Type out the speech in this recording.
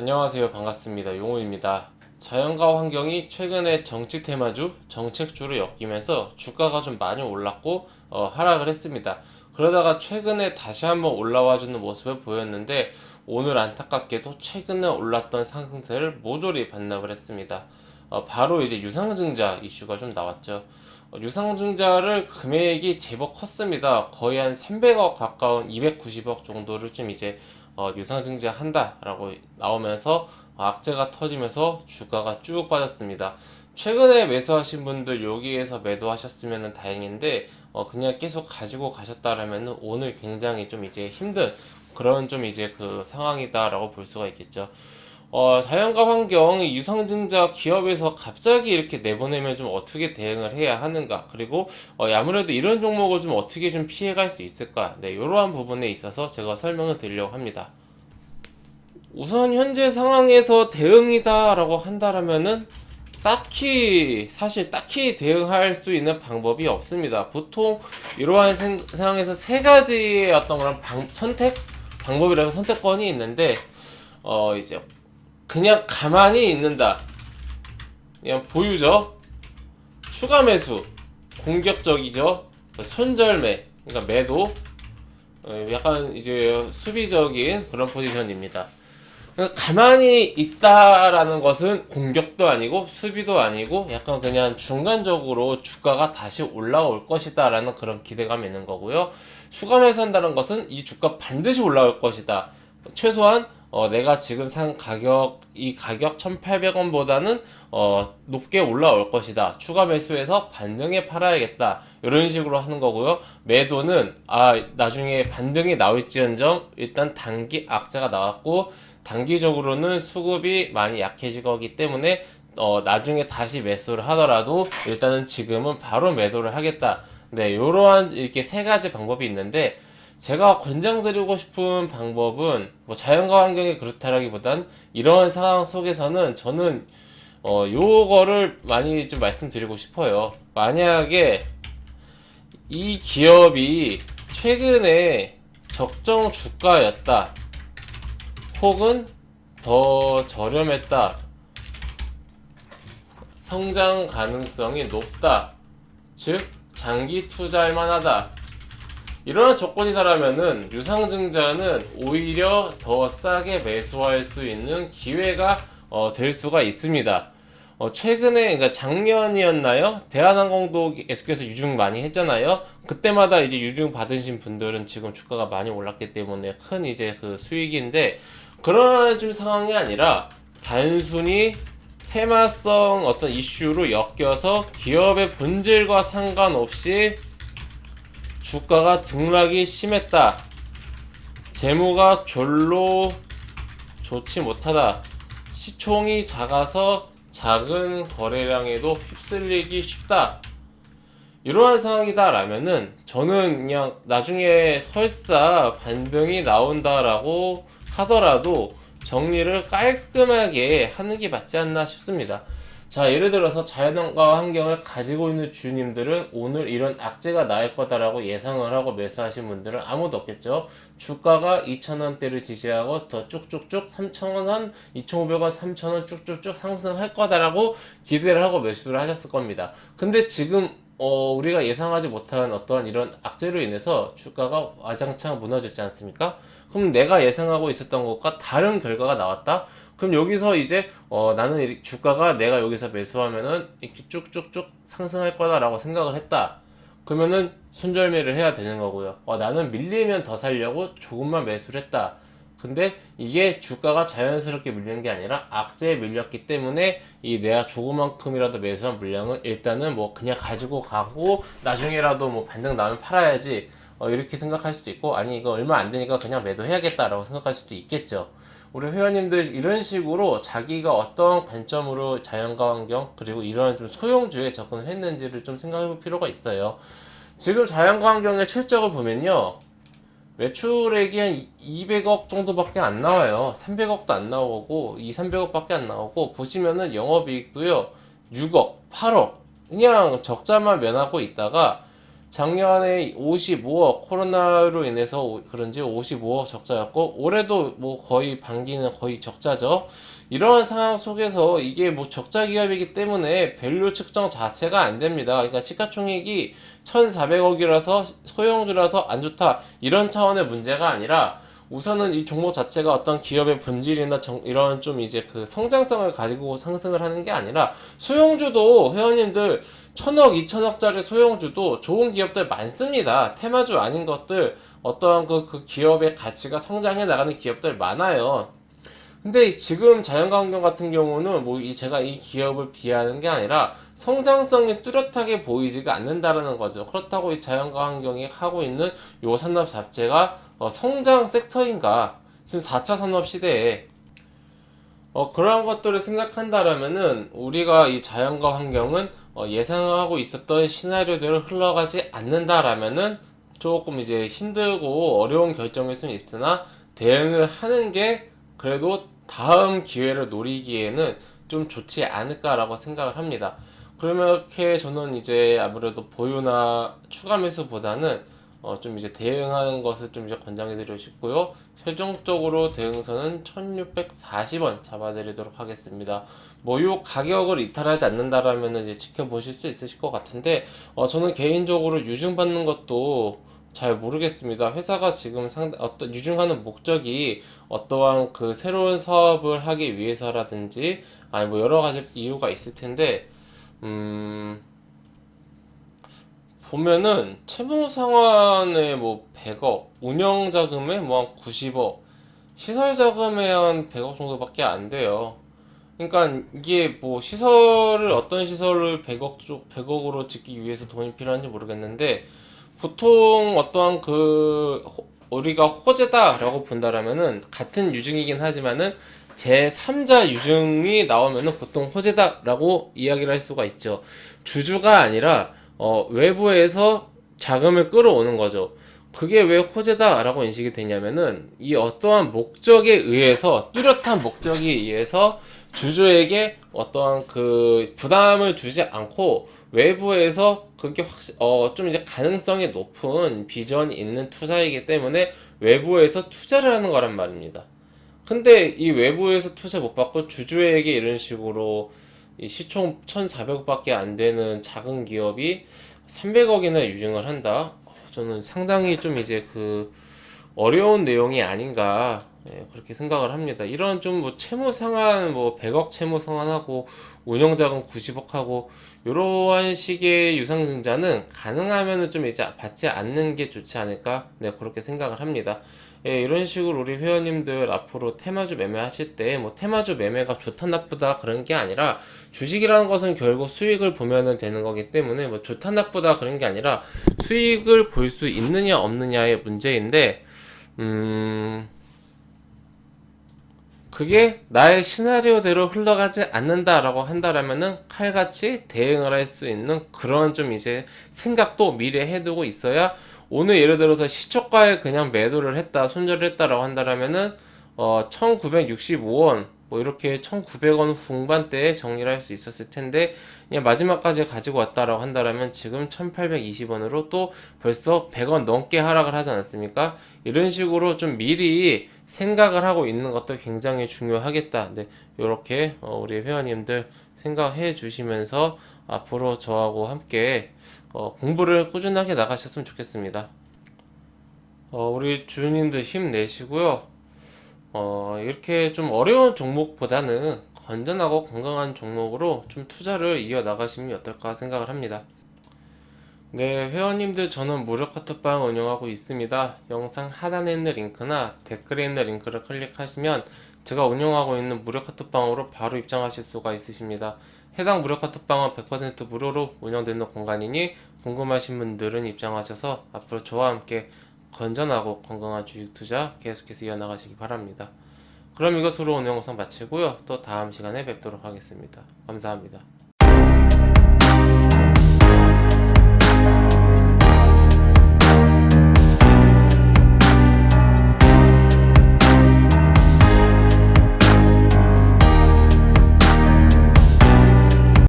안녕하세요. 반갑습니다. 용호입니다. 자연과 환경이 최근에 정치 테마주, 정책주로 엮이면서 주가가 좀 많이 올랐고 어, 하락을 했습니다. 그러다가 최근에 다시 한번 올라와주는 모습을 보였는데 오늘 안타깝게도 최근에 올랐던 상승세를 모조리 반납을 했습니다. 어, 바로 이제 유상증자 이슈가 좀 나왔죠. 어, 유상증자를 금액이 제법 컸습니다. 거의 한 300억 가까운 290억 정도를 좀 이제 어, 유상증자 한다라고 나오면서 악재가 터지면서 주가가 쭉 빠졌습니다. 최근에 매수하신 분들 여기에서 매도하셨으면 다행인데 어, 그냥 계속 가지고 가셨다라면 오늘 굉장히 좀 이제 힘든 그런 좀 이제 그 상황이다라고 볼 수가 있겠죠. 어, 자연과 환경, 이 유상증자 기업에서 갑자기 이렇게 내보내면 좀 어떻게 대응을 해야 하는가. 그리고, 어, 아무래도 이런 종목을 좀 어떻게 좀 피해갈 수 있을까. 네, 이러한 부분에 있어서 제가 설명을 드리려고 합니다. 우선 현재 상황에서 대응이다 라고 한다라면은 딱히 사실 딱히 대응할 수 있는 방법이 없습니다. 보통 이러한 생- 상황에서 세 가지의 어떤 그런 방, 선택 방법이라고 선택권이 있는데 어 이제 그냥 가만히 있는다. 그냥 보유죠. 추가 매수, 공격적이죠. 손절매, 그러니까 매도. 어, 약간 이제 수비적인 그런 포지션입니다. 그러니까 가만히 있다라는 것은 공격도 아니고 수비도 아니고 약간 그냥 중간적으로 주가가 다시 올라올 것이다라는 그런 기대감이 있는 거고요. 추가 매수한다는 것은 이 주가 반드시 올라올 것이다. 최소한 어, 내가 지금 산 가격 이 가격 1,800원보다는 어, 높게 올라올 것이다. 추가 매수해서 반등에 팔아야겠다. 이런 식으로 하는 거고요. 매도는 아 나중에 반등이 나올지언정 일단 단기 악재가 나왔고 단기적으로는 수급이 많이 약해질 거기 때문에 어, 나중에 다시 매수를 하더라도 일단은 지금은 바로 매도를 하겠다. 네, 요러한 이렇게 세 가지 방법이 있는데 제가 권장드리고 싶은 방법은 뭐 자연과 환경이 그렇다라기보단 이러한 상황 속에서는 저는 어 요거를 많이 좀 말씀드리고 싶어요. 만약에 이 기업이 최근에 적정 주가였다. 혹은 더 저렴했다. 성장 가능성이 높다. 즉 장기 투자할 만하다. 이러한 조건이다라면은 유상증자는 오히려 더 싸게 매수할 수 있는 기회가 어, 될 수가 있습니다. 어, 최근에 그러니까 작년이었나요? 대한항공도 계속해서 유증 많이 했잖아요. 그때마다 이제 유증 받으신 분들은 지금 주가가 많이 올랐기 때문에 큰 이제 그 수익인데 그런 좀 상황이 아니라 단순히 테마성 어떤 이슈로 엮여서 기업의 본질과 상관없이 주가가 등락이 심했다. 재무가 별로 좋지 못하다. 시총이 작아서 작은 거래량에도 휩쓸리기 쉽다. 이러한 상황이다 라면은 저는 그냥 나중에 설사 반등이 나온다라고 하더라도 정리를 깔끔하게 하는 게 맞지 않나 싶습니다. 자, 예를 들어서 자연과 환경을 가지고 있는 주님들은 오늘 이런 악재가 나올 거다라고 예상을 하고 매수하신 분들은 아무도 없겠죠. 주가가 2,000원대를 지지하고 더 쭉쭉쭉 3,000원, 2,500원, 3,000원 쭉쭉쭉 상승할 거다라고 기대를 하고 매수를 하셨을 겁니다. 근데 지금 어, 우리가 예상하지 못한 어떠한 이런 악재로 인해서 주가가 와장창 무너졌지 않습니까? 그럼 내가 예상하고 있었던 것과 다른 결과가 나왔다? 그럼 여기서 이제 어, 나는 이 주가가 내가 여기서 매수하면은 이렇게 쭉쭉쭉 상승할 거다라고 생각을 했다. 그러면은 손절매를 해야 되는 거고요. 어, 나는 밀리면 더 살려고 조금만 매수를 했다. 근데 이게 주가가 자연스럽게 밀리는 게 아니라 악재에 밀렸기 때문에 이 내가 조그만큼이라도 매수한 물량은 일단은 뭐 그냥 가지고 가고 나중에라도 뭐 반등 나면 팔아야지 어, 이렇게 생각할 수도 있고 아니 이거 얼마 안 되니까 그냥 매도해야겠다라고 생각할 수도 있겠죠. 우리 회원님들 이런 식으로 자기가 어떤 관점으로 자연과 환경 그리고 이러한 좀 소형주에 접근을 했는지를 좀 생각해 볼 필요가 있어요. 지금 자연과 환경의 실적을 보면요. 매출액이 한 200억 정도밖에 안 나와요. 300억도 안 나오고 2, 300억밖에 안 나오고 보시면은 영업이익도요. 6억, 8억 그냥 적자만 면하고 있다가 작년에 55억 코로나로 인해서 오- 그런지 55억 적자였고 올해도 뭐 거의 반기는 거의 적자죠. 이러한 상황 속에서 이게 뭐 적자 기업이기 때문에 밸류 측정 자체가 안 됩니다. 그러니까 시가총액이 1,400억이라서 소형주라서 안 좋다 이런 차원의 문제가 아니라 우선은 이 종목 자체가 어떤 기업의 본질이나 정- 이런 좀 이제 그 성장성을 가지고 상승을 하는 게 아니라 소형주도 회원님들 천억, 이천억짜리 소형주도 좋은 기업들 많습니다. 테마주 아닌 것들 어떠한 그, 그 기업의 가치가 성장해 나가는 기업들 많아요. 근데 지금 자연환경 같은 경우는 뭐 이 제가 이 기업을 비하는 게 아니라 성장성이 뚜렷하게 보이지가 않는다라는 거죠. 그렇다고 이 자연환경이 하고 있는 요 산업 자체가 어, 성장 섹터인가? 지금 4차 산업 시대에 어, 그러한 것들을 생각한다라면은 우리가 이 자연과 환경은 어, 예상하고 있었던 시나리오대로 흘러가지 않는다라면은 조금 이제 힘들고 어려운 결정일 수는 있으나 대응을 하는 게 그래도 다음 기회를 노리기에는 좀 좋지 않을까라고 생각을 합니다. 그렇게 저는 이제 아무래도 보유나 추가 매수보다는 어, 좀 이제 대응하는 것을 좀 이제 권장해드리고 싶고요. 최종적으로 대응선은 1640원 잡아드리도록 하겠습니다. 뭐 요 가격을 이탈하지 않는다라면 이제 지켜보실 수 있으실 것 같은데 어, 저는 개인적으로 유증받는 것도 잘 모르겠습니다. 회사가 지금 상 어떤 유증하는 목적이 어떠한 그 새로운 사업을 하기 위해서라든지 아니 뭐 여러 가지 이유가 있을 텐데 음 보면은 채무 상환에 뭐 100억, 운영 자금에 뭐 한 90억, 시설 자금에 한 100억 정도밖에 안 돼요. 그러니까 이게 뭐 시설을 어떤 시설을 100억 쪽 100억으로 짓기 위해서 돈이 필요한지 모르겠는데 보통 어떠한 그 호- 우리가 호재다라고 본다라면은 같은 유증이긴 하지만은 제3자 유증이 나오면은 보통 호재다라고 이야기를 할 수가 있죠. 주주가 아니라 어, 외부에서 자금을 끌어오는 거죠. 그게 왜 호재다라고 인식이 되냐면은 이 어떠한 목적에 의해서 뚜렷한 목적에 의해서 주주에게 어떠한 그 부담을 주지 않고 외부에서 그게 확실 어좀 이제 가능성이 높은 비전이 있는 투자이기 때문에 외부에서 투자를 하는 거란 말입니다. 근데 이 외부에서 투자 못 받고 주주에게 이런 식으로 이 시총 1,400억밖에 안 되는 작은 기업이 300억이나 유증을 한다. 어, 저는 상당히 좀 이제 그 어려운 내용이 아닌가 예, 그렇게 생각을 합니다. 이런 좀 뭐 채무 상환 뭐 100억 채무 상환하고 운영 자금 90억 하고 이러한 식의 유상 증자는 가능하면은 좀 이제 받지 않는 게 좋지 않을까 네 그렇게 생각을 합니다. 예, 이런 식으로 우리 회원님들 앞으로 테마주 매매하실 때 뭐 테마주 매매가 좋다 나쁘다 그런 게 아니라 주식이라는 것은 결국 수익을 보면은 되는 거기 때문에 뭐 좋다 나쁘다 그런 게 아니라 수익을 볼 수 있느냐 없느냐의 문제인데 음 그게 나의 시나리오대로 흘러가지 않는다라고 한다라면은 칼같이 대응을 할 수 있는 그런 좀 이제 생각도 미리 해두고 있어야 오늘 예를 들어서 시초가에 그냥 매도를 했다 손절을 했다라고 한다라면은 어 1965원 뭐 이렇게 1900원 후반대에 정리를 할 수 있었을 텐데 그냥 마지막까지 가지고 왔다라고 한다라면 지금 1820원으로 또 벌써 100원 넘게 하락을 하지 않았습니까? 이런 식으로 좀 미리 생각을 하고 있는 것도 굉장히 중요하겠다. 네, 이렇게 어, 우리 회원님들 생각해 주시면서 앞으로 저하고 함께 어, 공부를 꾸준하게 나가셨으면 좋겠습니다. 어, 우리 주님들 힘내시고요. 어, 이렇게 좀 어려운 종목보다는 건전하고 건강한 종목으로 좀 투자를 이어 나가시면 어떨까 생각을 합니다. 네, 회원님들 저는 무료 카톡방 운영하고 있습니다. 영상 하단에 있는 링크나 댓글에 있는 링크를 클릭하시면 제가 운영하고 있는 무료 카톡방으로 바로 입장하실 수가 있으십니다. 해당 무료 카톡방은 100% 무료로 운영되는 공간이니 궁금하신 분들은 입장하셔서 앞으로 저와 함께 건전하고 건강한 주식 투자 계속해서 이어나가시기 바랍니다. 그럼 이것으로 오늘 영상 마치고요. 또 다음 시간에 뵙도록 하겠습니다. 감사합니다.